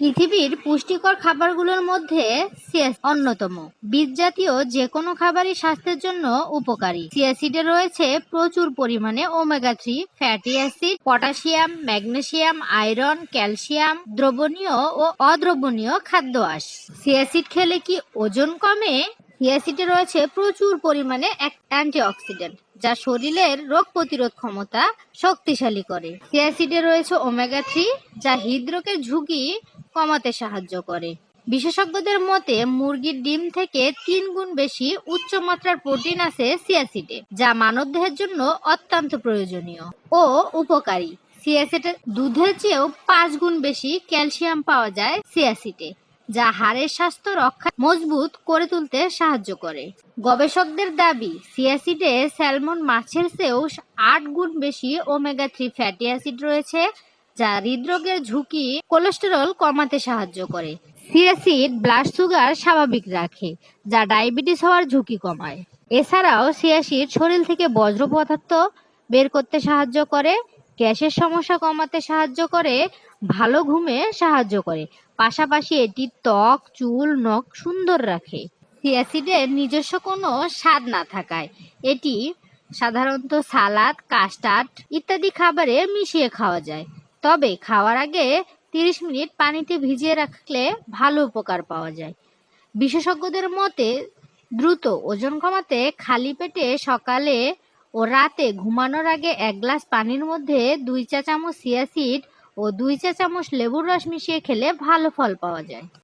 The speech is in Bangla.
পৃথিবীর পুষ্টিকর খাবারগুলোর মধ্যে সিয়াস অন্যতম। বীজ জাতীয় যে কোনো খাবারই স্বাস্থ্যের জন্য উপকারী। সিয়াসিডে রয়েছে প্রচুর পরিমাণে omega three, fatty acid, potassium magnesium iron, calcium, দ্রবণীয় ও অদ্রবণীয় খাদ্য আঁশ। সিয়াসিড খেলে কি ওজন কমে? সিয়াসিডে রয়েছে প্রচুর পরিমাণে অ্যান্টিঅক্সিডেন্ট। যা শরীরের রোগ প্রতিরোধ ক্ষমতা শক্তিশালী করে। সিয়াসিডে রয়েছে ওমেগা থ্রি, যা হৃদরোগের ঝুঁকি কমাতে সাহায্য করে। বিশেষজ্ঞদের মতে, মুরগির ডিম থেকে তিন গুণ বেশি উচ্চ মাত্রার প্রোটিন আছে সিয়াসিডে, যা মানবদেহের জন্য অত্যন্ত প্রয়োজনীয় ও উপকারী। সিয়াসিডে দুধের চেয়েও পাঁচ গুণ বেশি ক্যালসিয়াম পাওয়া যায় সিয়াসিডে। যা হাড়ের স্বাস্থ্য রক্ষা মজবুত করে তুলতে সাহায্য করে। গবেষকদের দাবি, সিয়াসিডে স্যালমন মাছের চেয়েও আট গুণ বেশি ওমেগা থ্রি ফ্যাটি অ্যাসিড রয়েছে, যা হৃদরোগের ঝুঁকি, কোলেস্টেরল কমাতে সাহায্য করে। সিয়াসিড ব্লাড সুগার স্বাভাবিক রাখে, যা ডায়াবেটিস হওয়ার ঝুঁকি কমায়। এছাড়াও সিয়াসিড শরীর থেকে বজ্র পদার্থ বের করতে সাহায্য করে গ্যাসের সমস্যা কমাতে সাহায্য করে, ভালো ঘুমে সাহায্য করে। পাশাপাশি এটি ত্বক, চুল, নখ সুন্দর রাখে। সিয়াসিডের নিজস্ব কোনো স্বাদ না থাকায়। এটি সাধারণত সালাদ, কাস্টার্ড ইত্যাদি খাবারে মিশিয়ে খাওয়া যায়। তবে খাওয়ার আগে তিরিশ মিনিট পানিতে ভিজিয়ে রাখলে ভালো উপকার পাওয়া যায়। বিশেষজ্ঞদের মতে, দ্রুত ওজন কমাতে খালি পেটে সকালে ও রাতে ঘুমানোর আগে এক গ্লাস পানির মধ্যে দুই চা চামচ সিয়াসিড ও দুই চা চামচ লেবুর রস মিশিয়ে খেলে ভালো ফল পাওয়া যায়।